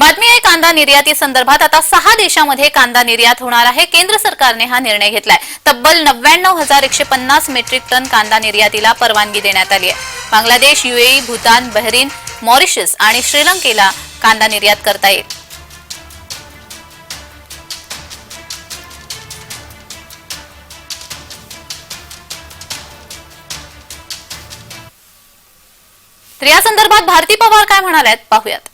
बातमी आहे कांदा निर्याती संदर्भात. आता सहा देशामध्ये कांदा निर्यात होणार आहे. केंद्र सरकारने हा निर्णय घेतलाय. तब्बल नव्याण्णव हजार एकशे पन्नास मेट्रिक टन कांदा निर्यातीला परवानगी देण्यात आली आहे. Bangladesh UAE Bhutan Bahrain Mauritius आणि श्रीलंकेला कांदा निर्यात करता येईल. तर या संदर्भात भारती पवार काय म्हणाल्यात? पाहूयात.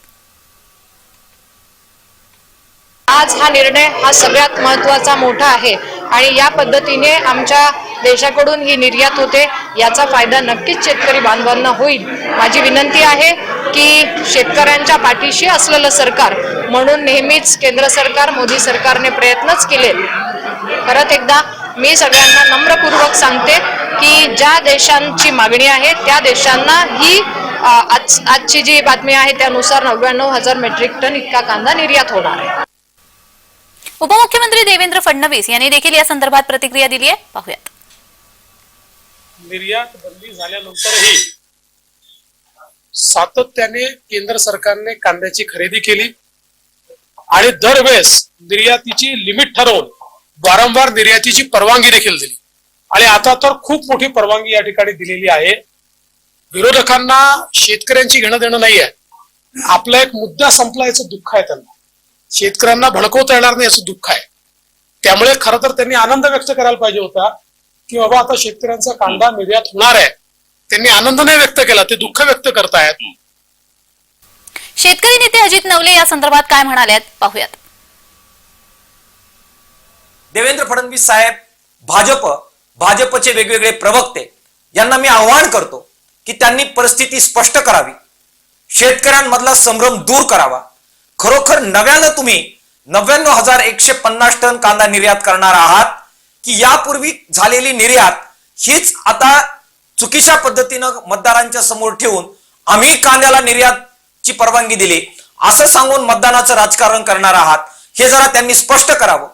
आज हा निर्णय हा सगळ्यात महत्त्वाचा मोठा आहे. आणि या पद्धतीने आमच्या देशाकडून ही निर्यात होते याचा फायदा नक्कीच शेतकरी बांधवांना होईल. माझी विनंती आहे की शेतकऱ्यांच्या पाठीशी असलेलं सरकार म्हणून नेहमीच केंद्र सरकार मोदी सरकारने प्रयत्नच केले. परत एकदा मी सगळ्यांना नम्रपूर्वक सांगते की ज्या देशांची मागणी आहे त्या देशांना ही आज आजची जी बातमी आहे त्यानुसार नव्याण्णव हजार मेट्रिक टन इतका कांदा निर्यात होणार आहे. उपमुख्यमंत्री देवेंद्र फडणवीस यांनी देखील या संदर्भात प्रतिक्रिया दिली आहे. पाहूयात. निर्यात बंदी झाल्यानंतरही सातत्याने केंद्र सरकारने कांद्याची खरेदी केली आणि दरवेळेस निर्यातीची लिमिट ठरवून वारंवार निर्यातीची परवानगी देखील दिली. आणि आता तर खूप मोठी परवानगी या ठिकाणी दिलेली आहे. विरोधकांना शेतकऱ्यांची घेणं देणं नाही आहे आपला एक मुद्दा संपला याचं दुःख आहे त्यांना. शेतकऱ्यांना भडकवता येणार नाही याचं दुःख आहे. त्यामुळे खरं तर त्यांनी आनंद व्यक्त करायला पाहिजे होता की बाबा आता शेतकऱ्यांचा कांदा निर्यात होणार आहे. त्यांनी आनंद नाही व्यक्त केला ते दुःख व्यक्त करतायत. शेतकरी नेते अजित नवले या संदर्भात काय म्हणाल्यात पाहूयात. देवेंद्र फडणवीस साहेब भाजप भाजपचे वेगवेगळे प्रवक्ते यांना मी आवाहन करतो की त्यांनी परिस्थिती स्पष्ट करावी. शेतकऱ्यांमधला संभ्रम दूर करावा. खरोखर नव्यानं तुम्ही नव्याण्णव हजार एकशे पन्नास टन कांदा निर्यात करणार आहात की यापूर्वी झालेली निर्यात हीच आता चुकीच्या पद्धतीनं मतदारांच्या समोर ठेवून आम्ही कांद्याला निर्यातची परवानगी दिली. असं सांगून मतदानाचं राजकारण करणार आहात हे जरा त्यांनी स्पष्ट करावं.